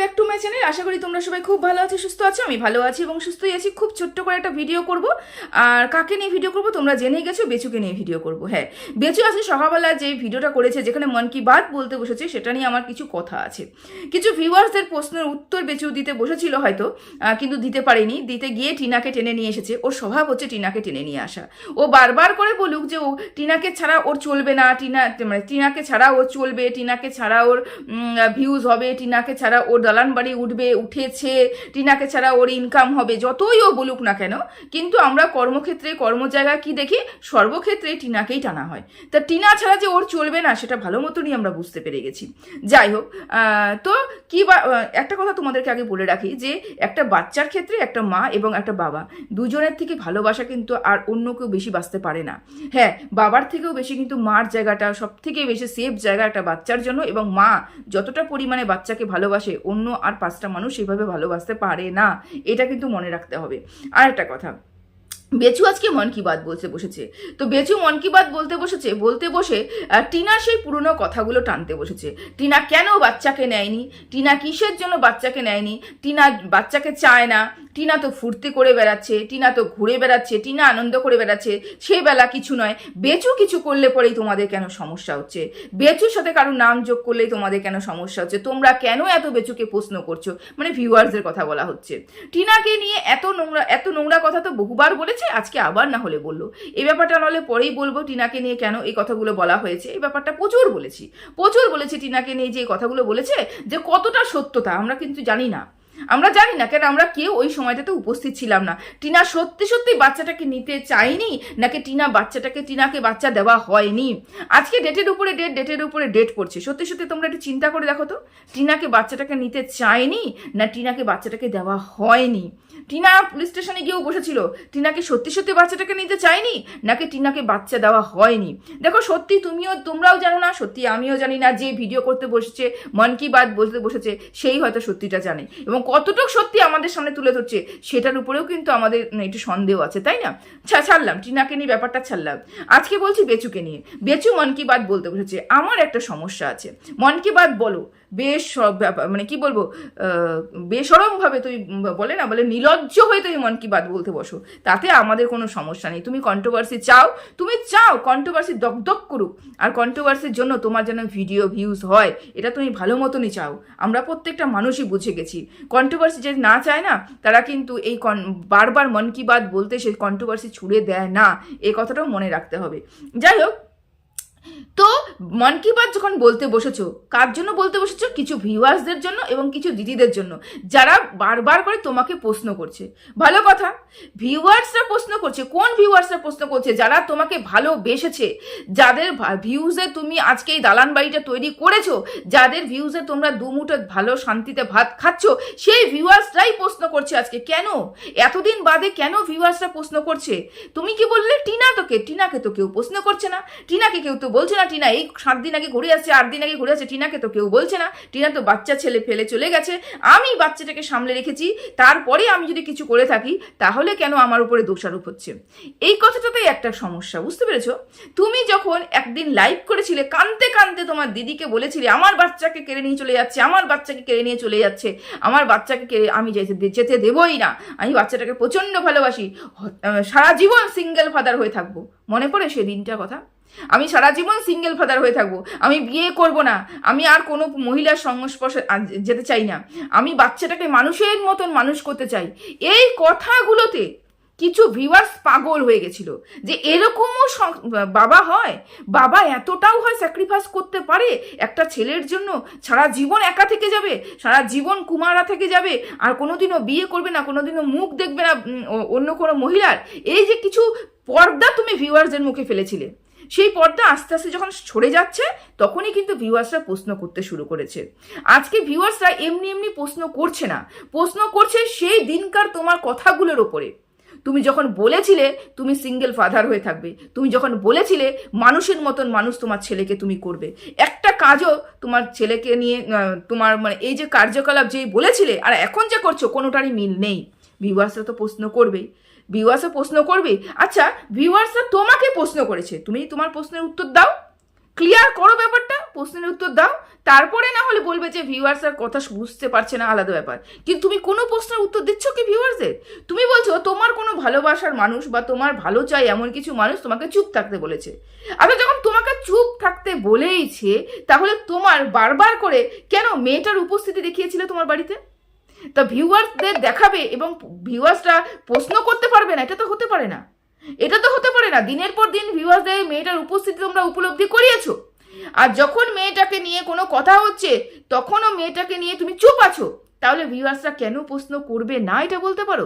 Back to my channel. আশা করি তোমরা সবাই খুব ভালো আছো, সুস্থ আছো, আমি ভালো আছি এবং সুস্থই আছি। খুব ছোট্ট করে একটা ভিডিও করব। আর কাকে নিয়ে ভিডিও করব তোমরা জেনেই গেছো, বেচুকে নিয়ে ভিডিও করব। হ্যাঁ বেচু আজকে সকালবেলা যে ভিডিওটা করেছে, যেখানে মন কি বাত বলতে বসেছে, সেটা নিয়ে আমার কিছু কথা আছে। কিছু ভিউয়ার্সদের প্রশ্নের উত্তর বেচু দিতে বসেছিল হয়তো কিন্তু দিতে পারেনি। দিতে গিয়ে টিনাকে টেনে নিয়ে এসেছে। ওর স্বভাব হচ্ছে টিনাকে টেনে নিয়ে আসা। ও বারবার করে বলুক যে ও টিনাকে ছাড়া ওর চলবে না, টিনা মানে টিনাকে ছাড়া ও চলবে, টিনাকে ছাড়া ওর ভিউজ হবে, টিনাকে ছাড়া ওর দালান বাড়ি উঠবে, উঠেছে, টিনাকে ছাড়া ওর ইনকাম হবে, যতই ও বলুক না কেন, কিন্তু আমরা কর্মক্ষেত্রে, কর্মজায়গায় কি দেখি? সর্বক্ষেত্রে টিনাকেই টানা হয়। তা টিনা ছাড়া যে ওর চলবে না, সেটা ভালো মতনই আমরা বুঝতে পেরে গেছি। যাই হোক তো কি বা একটা কথা তোমাদেরকে আগে বলে রাখি যে, একটা বাচ্চার ক্ষেত্রে একটা মা এবং একটা বাবা, দুজনের থেকে ভালোবাসা কিন্তু আর অন্য কেউ বেশি বাঁচতে পারে না। হ্যাঁ বাবার থেকেও বেশি কিন্তু মার জায়গাটা সব থেকে বেশি সেফ জায়গা একটা বাচ্চার জন্য এবং মা যতটা পরিমাণে বাচ্চাকে ভালোবাসে, অন্য আর পাঁচটা মানুষ সেভাবে ভালোবাসতে পারে না, এটা কিন্তু মনে রাখতে হবে। আর একটা কথা, বেচু আজকে মন কি বাত বলতে বসেছে? তো বেচু মন কি বাত বলতে বসেছে? বলতে বসে টিনা সেই পুরনো কথাগুলো টানতে বসেছে। টিনা কেন বাচ্চাকে নেয়নি? টিনা কিসের জন্য বাচ্চাকে নেয়নি? টিনা বাচ্চাকে চায় না। টিনা তো ফুর্তি করে বেড়াচ্ছে, টিনা তো ঘুরে বেড়াচ্ছে, টিনা আনন্দ করে বেড়াচ্ছে, সে বেলা কিছু নয়, বেচু কিছু করলে পরেই তোমাদের কেন সমস্যা হচ্ছে? বেচুর সাথে কারও নাম যোগ করলেই তোমাদের কেন সমস্যা হচ্ছে? তোমরা কেন এত বেচুকে প্রশ্ন করছ? মানে ভিউয়ার্সদের কথা বলা হচ্ছে। টিনাকে নিয়ে এত নোংরা এত নোংরা কথা তো বহুবার বলেছে, আজকে আবার না হলে বলল। এই ব্যাপারটা নাহলে পরেই বলব টিনাকে নিয়ে কেন এই কথাগুলো বলা হয়েছে, এই ব্যাপারটা প্রচুর বলেছি। প্রচুর বলেছি টিনাকে নিয়ে যে কথাগুলো বলেছে, যে কতটা সত্যতা আমরা কিন্তু জানি না। আমরা জানি না কেন আমরা কেউ ওই সময়টাতে উপস্থিত ছিলাম না। টিনা সত্যি সত্যি বাচ্চাটাকে নিতে চাইনি নাকি টিনা বাচ্চাটাকে, টিনাকে বাচ্চা দেওয়া হয়নি? আজকে ডেটের উপরে ডেট, ডেটের উপরে ডেট পড়ছে। সত্যি সত্যি তোমরা একটু চিন্তা করে দেখো তো। টিনাকে বাচ্চাটাকে নিতে চায়নি, না টিনাকে বাচ্চাটাকে দেওয়া হয়নি? টিনা পুলিশ স্টেশনে গিয়েও বসেছিল। টিনাকে সত্যি সত্যি বাচ্চাটাকে নিতে চায়নি? নাকি টিনাকে বাচ্চা দেওয়া হয়নি? দেখো, সত্যি তুমিও, তোমরাও জানো না, সত্যি আমিও জানি না যে ভিডিও করতে বসেছে, মন কি বাত বলতে বসেছে, সেই হয়তো সত্যিটা জানে। এবং কতটুকু সত্যি আমাদের সামনে তুলে ধরছে, সেটার উপরেও কিন্তু আমাদের একটু সন্দেহ আছে, তাই না? ছাড়লাম, টিনাকে নিয়ে ব্যাপারটা ছাড়লাম। আজকে বলছি বেচুকে নিয়ে। বেচু মন কি বাত বলতে বসেছে, আমার একটা সমস্যা আছে। মন কি বাত বলো বেশ মানে কি বলব বেসরমভাবে তুমি বলে না, বলে নিলজ্জ হয়ে তুমি মন কি বাত বলতে বসো। তাতে আমাদের কোনো সমস্যা নেই। তুমি কন্ট্রোভার্সি চাও, তুমি চাও কন্ট্রোভার্সি দকদক করুক। আর কন্ট্রোভার্সির জন্য তোমার যেন ভিডিও ভিউজ হয়, এটা তুমি ভালো মতনই চাও। আমরা প্রত্যেকটা মানুষই বুঝে গেছি। কন্ট্রোভার্সি যে না চায় না, তারা কিন্তু এই বারবার মন কি বাত বলতে সেই কন্ট্রোভার্সি ছুড়ে দেয় না। এ কথাটাও মনে রাখতে হবে। যাই হোক তো মন কি বাত যখন বলতে বসেছো, কার জন্য বলতে বসেছো? কিছু ভিউয়ার্সদের জন্য এবং কিছু দিদিদের জন্য। যারা বারবার করে তোমাকে প্রশ্ন করছে। ভালো কথা, ভিউয়ার্সরা প্রশ্ন করছে, কোন ভিউয়ার্সরা প্রশ্ন করছে? যারা তোমাকে ভালোবেসেছে, যাদের ভিউজে তুমি আজকে এই দালান বাড়িটা তৈরি করেছ, যাদের ভিউজে তোমরা দুমুঠো ভালো শান্তিতে ভাত খাচ্ছ, সেই ভিউয়ার্সরাই প্রশ্ন করছে আজকে। কেন? এতদিন বাদে কেন ভিউয়ার্সরা প্রশ্ন করছে? তুমি কি বললে? টিনা তোকে টিনাকে তো কেউ প্রশ্ন করছে না। টিনাকে কেউ তো বলছে না। টিনা, এই সাত দিন আগে ঘুরে আসছে, আট দিন আগে ঘুরে আসছে, টিনাকে তো কেউ বলছে না। টিনা তো বাচ্চা ছেলে ফেলে চলে গেছে। আমি বাচ্চাটাকে সামলে রেখেছি, তারপরে আমি যদি কিছু করে থাকি, তাহলে কেন আমার উপরে দোষারোপ হচ্ছে? এই কথাটাতেই একটা সমস্যা, বুঝতে পেরেছ? তুমি যখন একদিন লাইভ করেছিলে, কানতে কানতে তোমার দিদিকে বলেছিলে, আমার বাচ্চাকে কেড়ে নিয়ে চলে যাচ্ছে, আমার বাচ্চাকে কেড়ে নিয়ে চলে যাচ্ছে, আমার বাচ্চাকে কেড়ে, আমি যেতে যেতে দেবই না, আমি বাচ্চাটাকে প্রচণ্ড ভালোবাসি সারা জীবন সিঙ্গেল ফাদার হয়ে থাকব। মনে পড়ে সেই দিনটার কথা? আমি সারা জীবন সিঙ্গেল ফাদার হয়ে থাকব। আমি বিয়ে করব না। আমি আর কোনো মহিলার সংস্পর্শে যেতে চাই না। আমি বাচ্চাটাকে মানুষের মতন মানুষ করতে চাই। এই কথাগুলোতে কিছু ভিউয়ার্স পাগল হয়ে গেছিল যে এরকমও বাবা হয়। বাবা এতটাও হয় স্যাক্রিফাইস করতে পারে। একটা ছেলের জন্য সারা জীবন একা থেকে যাবে, সারা জীবন কুমারা থেকে যাবে, আর কোনোদিনও বিয়ে করবে না, কোনোদিনও মুখ দেখবে না অন্য কোনো মহিলার। এই যে কিছু পর্দা তুমি ভিউয়ার্সদের মুখে ফেলেছিলে। সেই পর্দা আস্তে আস্তে যখন সরে যাচ্ছে, তখনই কিন্তু ভিউয়ার্সরা প্রশ্ন করতে শুরু করেছে। আজকে ভিউয়ার্সরা এমনি এমনি প্রশ্ন করছে না। প্রশ্ন করছে সেই দিনকার তোমার কথাগুলোর ওপরে। তুমি যখন বলেছিলে, তুমি সিঙ্গেল ফাদার হয়ে থাকবে। তুমি যখন বলেছিলে, মানুষের মতন মানুষ তোমার ছেলেকে তুমি করবে। একটা কাজও তোমার ছেলেকে নিয়ে তোমার মানে এই যে কার্যকলাপ যেই বলেছিলে, আর এখন যে করছ, কোনোটারই মিল নেই। ভিউয়ার্সরা তো প্রশ্ন করবেই। ভিউয়ার্সরা প্রশ্ন করবে আচ্ছা ভিউয়ার্সরা তোমাকে প্রশ্ন করেছে, তুমি তোমার প্রশ্নের উত্তর দাও? ক্লিয়ার করো ব্যাপারটা, প্রশ্নের উত্তর দাও, তারপরে না হলে বলবে যে ভিউয়ার্স আর কথা বুঝতে পারছে না, আলাদা ব্যাপার। কিন্তু তুমি কোনো প্রশ্নের উত্তর দিচ্ছ কি ভিউয়ার্সদের? তুমি বলছো, তোমার কোনো ভালোবাসার মানুষ বা তোমার ভালো চাই এমন কিছু মানুষ তোমাকে চুপ থাকতে বলেছে। আচ্ছা যখন তোমাকে চুপ থাকতে বলেইছে, তাহলে তোমার বারবার করে কেন মেয়েটার উপস্থিতি দেখিয়েছিল তোমার বাড়িতে? তা ভিউয়ার্সদের দেখাবে এবং ভিউয়ার্সরা প্রশ্ন করতে পারবে না, এটা তো হতে পারে না। এটা তো হতে পারে না, দিনের পর দিন ভিউয়ার্সদের মেয়েটার উপস্থিতি তোমরা উপলব্ধি করিয়েছো। আর যখন মেয়েটাকে নিয়ে কোনো কথা হচ্ছে, তখনও মেয়েটাকে নিয়ে তুমি চুপ আছো। তাহলে ভিউয়ার্সরা কেন প্রশ্ন করবে না, এটা বলতে পারো?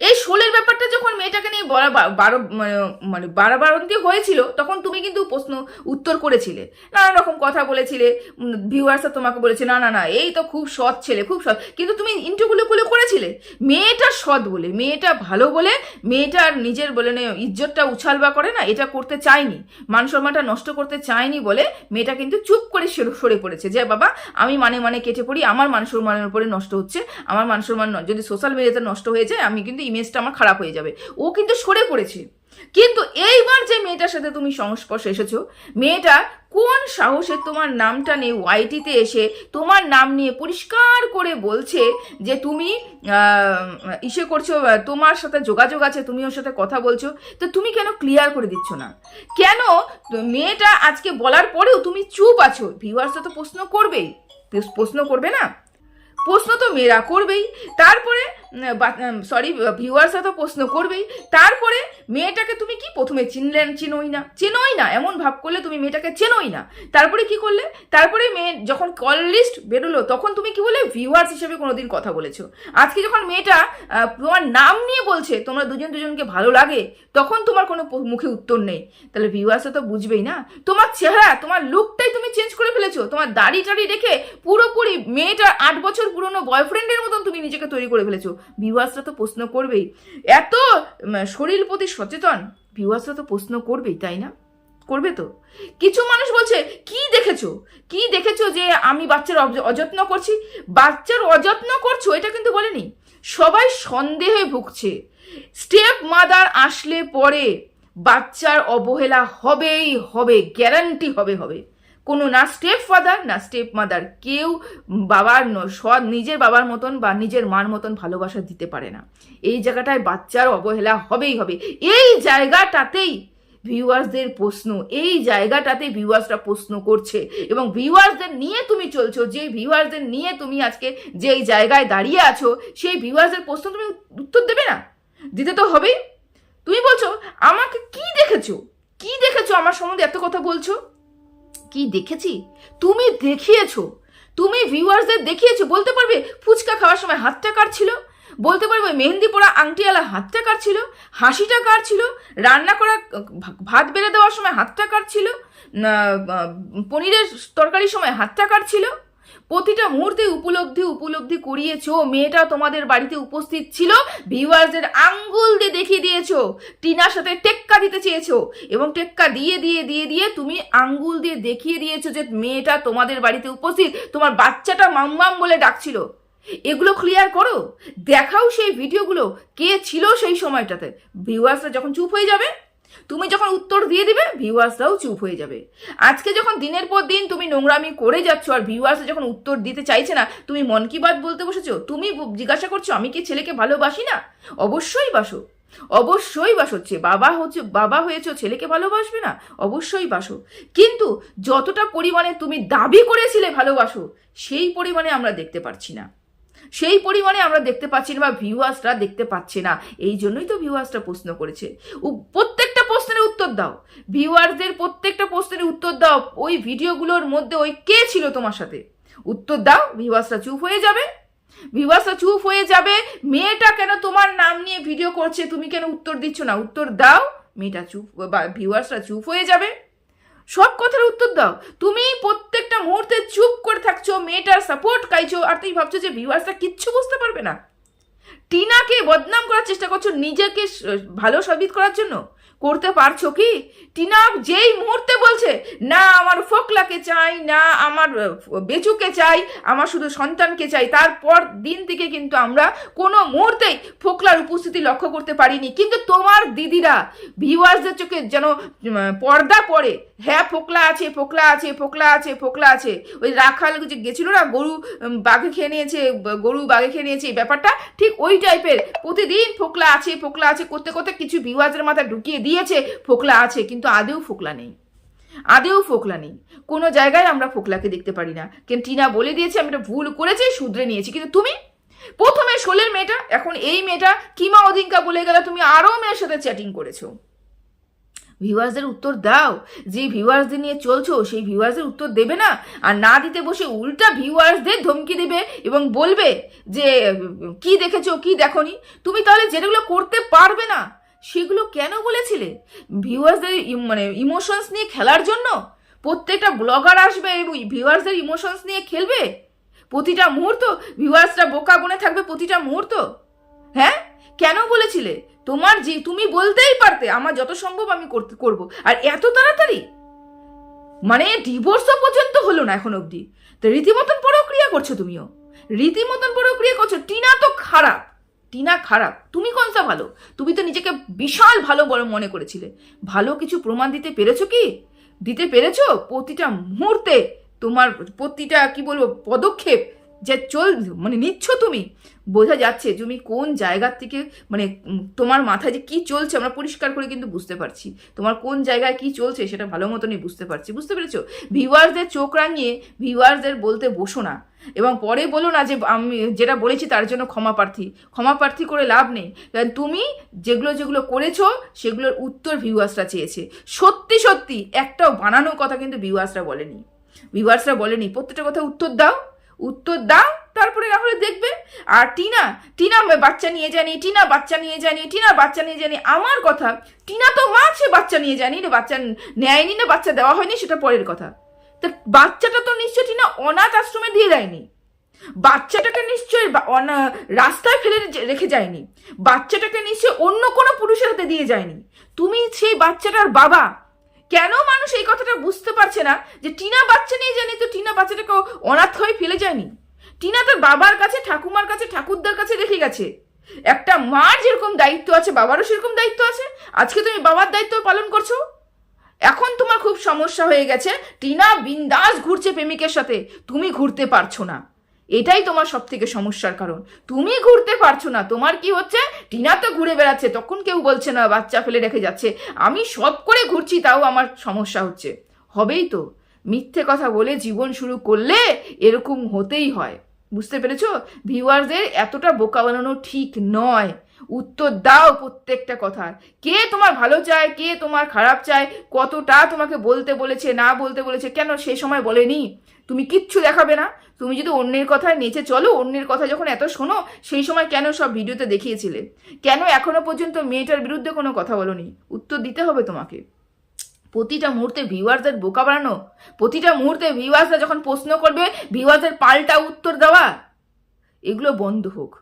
এই শোলের ব্যাপারটা যখন মেয়েটাকে নিয়ে বলা বা- বারো, মানে- মানে বাড়াবাড়ন্তি হয়েছিল, তখন তুমি কিন্তু প্রশ্ন, উত্তর করেছিলে। নানা রকম কথা বলেছিলে ভিউয়ার্সরা তোমাকে বলেছে, না না না, এই তো খুব সৎ ছেলে, খুব সৎ। কিন্তু তুমি ইন্টারগুলো গুলো করেছিলে? মেয়েটা সৎ বলে, মেয়েটা ভালো বলে মেয়েটার নিজের বলে ইজ্জতটা উছালবা করে না, এটা করতে চায়নি মান সম্মানটা নষ্ট করতে চায়নি বলে মেয়েটা কিন্তু চুপ করে সরে- পড়েছে। যে, বাবা, আমি মানে মানে কেটে পড়ি, আমার মান সম্মানের উপরে নষ্ট হচ্ছে, আমার মান সম্মান যদি সোশ্যাল মিডিয়াতে নষ্ট হয়ে যায়, আমি কিন্তু ইমেজটা আমার খারাপ হয়ে যাবে। ও কিন্তু সরে পড়েছে। কিন্তু এইবার যে মেয়েটার সাথে তুমি সংস্পর্শে এসেছ, মেয়েটা কোন সাহসে তোমার নামটা নিয়ে ওয়াইটিতে এসে তোমার নাম নিয়ে পরিষ্কার করে বলছে যে তুমি ইসে করছ, তোমার সাথে যোগাযোগ আছে, তুমি ওর সাথে কথা বলছো, তো তুমি কেন ক্লিয়ার করে দিচ্ছ না? কেন মেয়েটা আজকে বলার পরেও তুমি চুপ আছো? ভিউয়ার্সরা তো প্রশ্ন করবেই। প্রশ্ন করবে না? প্রশ্ন তো মেয়েরা করবেই। তারপরে সরি ভিউয়ার্সরা তো প্রশ্ন করবেই। তারপরে মেয়েটাকে তুমি কি প্রথমে চিনলেন চিনোই না? চেনোই না, এমন ভাব করলে তুমি মেয়েটাকে চেনোই না। তারপরে কি করলে? তারপরে মেয়ে যখন কল লিস্ট বেরোলো, তখন তুমি কি বলে ভিউয়ার্স হিসেবে কোনোদিন কথা বলেছ। আজকে যখন মেয়েটা তোমার নাম নিয়ে বলছে, তোমরা দুজন দুজনকে ভালো লাগে তখন তোমার কোনো মুখে উত্তর নেই। তাহলে ভিউয়ার্সরা তো বুঝবেই না। তোমার চেহারা, তোমার লুকটাই তুমি চেঞ্জ করে ফেলেছো। তোমার দাড়ি টাড়ি রেখে পুরোপুরি মেয়েটার আট বছর পুরনো বয়ফ্রেন্ডের মতন তুমি নিজেকে তৈরি করে ফেলেছো। ভিউয়ার্সরা তো প্রশ্ন করবেই। এত শরীর প্রতি সচেতন ভিউয়ার্সরা তো প্রশ্ন করবেই, তাই না? করবে তো। কিছু মানুষ বলছে, কি দেখেছ? কি দেখেছ যে আমি বাচ্চার অযত্ন করছি? বাচ্চার অযত্ন করছ, এটা কিন্তু বলেনি। সবাই সন্দেহে ভুগছে। স্টেপ মাদার আসলে পরে বাচ্চার অবহেলা হবেই হবে গ্যারান্টি হবে হবে। কোনো না স্টেপ ফাদার না স্টেপ মাদার কেউ বাবার সৎ নিজের বাবার মতন বা নিজের মার মতন ভালোবাসা দিতে পারে না। এই জায়গাটায় বাচ্চার অবহেলা হবেই হবে। এই জায়গাটাতেই ভিউয়ার্সদের প্রশ্ন, এই জায়গাটাতে ভিউয়ার্সরা প্রশ্ন করছে এবং ভিউয়ার্সদের নিয়ে তুমি চলছো, যে ভিউয়ার্সদের নিয়ে তুমি আজকে যেই জায়গায় দাঁড়িয়ে আছো, সেই ভিউয়ার্সদের প্রশ্ন তুমি উত্তর দেবে না? দিতে তো হবেই। তুমি বলছো, আমাকে কি দেখেছ? কি দেখেছ আমার সম্বন্ধে এত কথা বলছো? কি দেখেছি? তুমি দেখিয়েছো। তুমি ভিউয়ার্সদের দেখিয়েছো, বলতে পারবে ফুচকা খাওয়ার সময় হাতটা কার ছিল? বলতে পারবে মেহেন্দি পরা আংটিওয়ালা হাতটা কার ছিল? হাসিটা কার ছিল? রান্না করা ভাত বেড়ে দেওয়ার সময় হাতটা কার ছিল? পনিরের তরকারির সময় হাতটা কার ছিল? প্রতিটা মুহূর্তে উপলব্ধি উপলব্ধি করিয়েছো। মেয়েটা তোমাদের বাড়িতে উপস্থিত ছিল, ভিউয়ার্সদের আঙ্গুল দিয়ে দেখিয়ে দিয়েছ, টিনার সাথে টেক্কা দিতে চেয়েছো এবং টেক্কা দিয়ে দিয়ে দিয়ে দিয়ে তুমি আঙ্গুল দিয়ে দেখিয়ে দিয়েছ যে মেয়েটা তোমাদের বাড়িতে উপস্থিত, তোমার বাচ্চাটা মাম্মাম বলে ডাকছিল। এগুলো ক্লিয়ার করো? দেখাও সেই ভিডিওগুলো, কে ছিল সেই সময়টাতে। ভিউয়ার্সরা যখন চুপ হয়ে যাবে তুমি যখন উত্তর দিয়ে দিবে ভিউয়ার্সরাও চুপ হয়ে যাবে। আজকে যখন দিনের পর দিন তুমি নোংরামি করে যাচ্ছ আর ভিউয়ার্সরা যখন উত্তর দিতে চাইছে না, তুমি মন কি বাত বলতে বসেছো? তুমি জিজ্ঞাসা করছ, আমি কি ছেলেকে ভালোবাসি না? অবশ্যই বাসো। অবশ্যই বাসচ্ছে বাবা হচ্ছে, বাবা হয়েছো, ছেলেকে ভালোবাসবে না? অবশ্যই বাসো। কিন্তু যতটা পরিমাণে তুমি দাবি করেছিলে ভালোবাসো, সেই পরিমাণে আমরা দেখতে পারছি না। সেই পরিমাণে আমরা দেখতে পাচ্ছি না বা ভিউয়ার্সরা দেখতে পাচ্ছে না। এই জন্যই তো ভিউয়ার্সরা প্রশ্ন করেছে। প্রত্যেকটা প্রশ্নের উত্তর দাও। ভিউয়ারদের প্রত্যেকটা প্রশ্নের উত্তর দাও। ওই ভিডিওগুলোর মধ্যে ওই কে ছিল তোমার সাথে? উত্তর দাও, ভিউয়ার্সরা চুপ হয়ে যাবে। ভিউয়ার্সরা চুপ হয়ে যাবে। মেয়েটা কেন তোমার নাম নিয়ে ভিডিও করছে, তুমি কেন উত্তর দিচ্ছ না? উত্তর দাও, মেয়েটা চুপ, বা ভিউয়ার্সরা চুপ হয়ে যাবে। সব কথার উত্তর দাও। তুমি প্রত্যেকটা মুহূর্তে চুপ করে থাকছো, মেয়েটার সাপোর্ট খাইছো, আর তুমি ভাবছ যে ভিউয়ার্সরা কিচ্ছু বুঝতে পারবে না। টিনাকে বদনাম করার চেষ্টা করছ, নিজেকে ভালো সাবিত করার জন্য? করতে পারছ কি? টিনা যেই মুহূর্তে বলছে, না, আমার ফোকলাকে চাই, না, আমার বেচুকে চাই, আমার শুধু সন্তানকে চাই, তারপর দিন থেকে কিন্তু আমরা কোনো মুহূর্তেই ফোকলার উপস্থিতি লক্ষ্য করতে পারিনি। কিন্তু তোমার দিদিরা, ভিউয়ার্সদের চোখে যেন পর্দা পড়ে হ্যাঁ ফোকলা আছে ফোকলা আছে ফোকলা আছে ফোকলা আছে। ওই রাখাল যে গেছিল না, গরু বাঘে খেয়ে নিয়েছে, গরু বাঘে খেয়ে নিয়েছে, এই ব্যাপারটা ঠিক ওই টাইপের প্রতিদিন ফোকলা আছে ফোকলা আছে, করতে করতে কিছু ভিউয়ার্সের মাথায় ঢুকিয়ে দিয়েছে ফোকলা আছে, কিন্তু আদেও ফোকলা নেই। আদেও ফোকলা নেই। কোনো জায়গায় আমরা ফোকলাকে দেখতে পারি না। কেন টিনা বলে দিয়েছে, আমি এটা ভুল করেছি, শুধরে নিয়েছি। কিন্তু তুমি? প্রথমে শোলের মেয়েটা, এখন এই মেয়েটা, কিমা অধিঙ্কা বলে গেলে, তুমি আরও মেয়ের সাথে চ্যাটিং করেছ। ভিউয়ার্সদের উত্তর দাও। যে ভিউয়ার্সদের নিয়ে চলছো, সেই ভিউয়ার্সদের উত্তর দেবে না। আর না দিতে বসে উল্টা ভিউয়ার্সদের ধমকি দিবে এবং বলবে যে, কি দেখেছ, কি দেখনি? তুমি তাহলে যেগুলো করতে পারবে না সেগুলো কেন বলেছিলে? ভিউয়ার্সদের মানে ইমোশনস নিয়ে খেলার জন্য? প্রত্যেকটা ব্লগার আসবে এবং ভিউয়ার্সদের ইমোশনস নিয়ে খেলবে? প্রতিটা মুহূর্ত ভিউয়ার্সরা বোকা বনে থাকবে প্রতিটা মুহূর্ত। হ্যাঁ? কেন বলেছিলে? তোমার যে, তুমি বলতেই পারতে, আমার যত সম্ভব আমি করতে, করব। আর এত তাড়াতাড়ি? মানে ডিভোর্সও পর্যন্ত হলো না এখন অবধি। তো রীতিমতন প্রক্রিয়া করছ তুমিও। রীতিমতন প্রক্রিয়া করছ। টিনা তো খারাপ। টিনা খারাপ। তুমি কোনটা ভালো? তুমি তো নিজেকে বিশাল ভালো বড় মনে করেছিলে। ভালো কিছু প্রমাণ দিতে পেরেছ কি? দিতে পেরেছ? প্রতিটা মুহূর্তে তোমার প্রতিটা, কি বলব, পদক্ষেপ যে চল মানে নিচ্ছ তুমি? বোঝা যাচ্ছে তুমি কোন জায়গার থেকে মানে তোমার মাথায় যে কি চলছে আমরা পরিষ্কার করে কিন্তু বুঝতে পারছি। তোমার কোন জায়গায় কি চলছে সেটা ভালো মতনই বুঝতে পারছি। বুঝতে পেরেছ? ভিউয়ার্সদের চোখ রাঙিয়ে ভিউয়ার্সদের বলতে বসো না। এবং পরে বলো না যে, আমি যেটা বলেছি তার জন্য ক্ষমা প্রার্থী। ক্ষমা প্রার্থী করে লাভ নেই। কারণ তুমি যেগুলো যেগুলো করেছ, সেগুলোর উত্তর ভিউয়ার্সরা চেয়েছে। সত্যি সত্যি, একটাও বানানো কথা কিন্তু ভিউয়ার্সরা বলেনি। ভিউয়ার্সরা বলেনি, প্রত্যেকটা কথা উত্তর দাও। উত্তর দাও, তারপরে না হলে দেখবে। আর টিনা টিনা বাচ্চা নিয়ে জানি টিনা বাচ্চা নিয়ে জানি টিনা বাচ্চা নিয়ে জানি আমার কথা, টিনা তো মা, সে বাচ্চা নিয়ে জানি বাচ্চা নেয়নি না, বাচ্চা দেওয়া হয়নি, সেটা পরের কথা। তা বাচ্চাটা তো নিশ্চয় টিনা অনাথ আশ্রমে দিয়ে দেয়নি বাচ্চাটাকে নিশ্চয়ই অনা- রাস্তায় ফেলে রেখে যায়নি। বাচ্চাটাকে নিশ্চয়ই অন্য কোনো পুরুষের হাতে দিয়ে যায়নি। তুমি সেই বাচ্চাটার বাবা। কেন মানুষ এই কথাটা বুঝতে পারছে না যে টিনা বাচ্চা নিয়ে জানি তো টিনা বাচ্চাটাকে অনাথ হয়ে ফেলে যায়নি? টিনা তার বাবার কাছে, ঠাকুমার কাছে, ঠাকুরদার কাছে রেখে গেছে। একটা মার যেরকম দায়িত্ব আছে, বাবারও সেরকম দায়িত্ব আছে। আজকে তুমি বাবার দায়িত্ব পালন করছ? এখন তোমার খুব সমস্যা হয়ে গেছে। টিনা বিন্দাস ঘুরছে প্রেমিকের সাথে। তুমি ঘুরতে পারছ না। এটাই তোমার সব থেকে সমস্যার কারণ। তুমি ঘুরতে পারছ না, তোমার কি হচ্ছে? টিনা তো ঘুরে বেড়াচ্ছে, তখন কেউ বলছে না, বাচ্চা ফেলে রেখে যাচ্ছে। আমি সব করে ঘুরছি, তাও আমার সমস্যা হচ্ছে। হবেই তো। মিথ্যে কথা বলে জীবন শুরু করলে এরকম হতেই হয়। বুঝতে পেরেছ? ভিউয়ারদের এতটা বোকা বানানো ঠিক নয়। উত্তর দাও প্রত্যেকটা কথার। কে তোমার ভালো চায়, কে তোমার খারাপ চায়, কতটা তোমাকে বলতে বলেছে, না বলতে বলেছে, কেন সেই সময় বলেনি? তুমি কিচ্ছু দেখাবে না। তুমি যদি অন্যের কথায় নেচে চলো, অন্যের কথা যখন এত শোনো, সেই সময় কেন সব ভিডিওতে দেখিয়েছিলে? কেন এখনও পর্যন্ত মেয়েটার বিরুদ্ধে কোনো কথা বলনি? উত্তর দিতে হবে তোমাকে। প্রতিটা মুহূর্তে ভিউয়ারদের বোকা বানানো, প্রতিটা মুহূর্তে ভিউয়ার্সরা যখন প্রশ্ন করবে ভিউয়ারদের পাল্টা উত্তর দেওয়া, এগুলো বন্ধ হোক।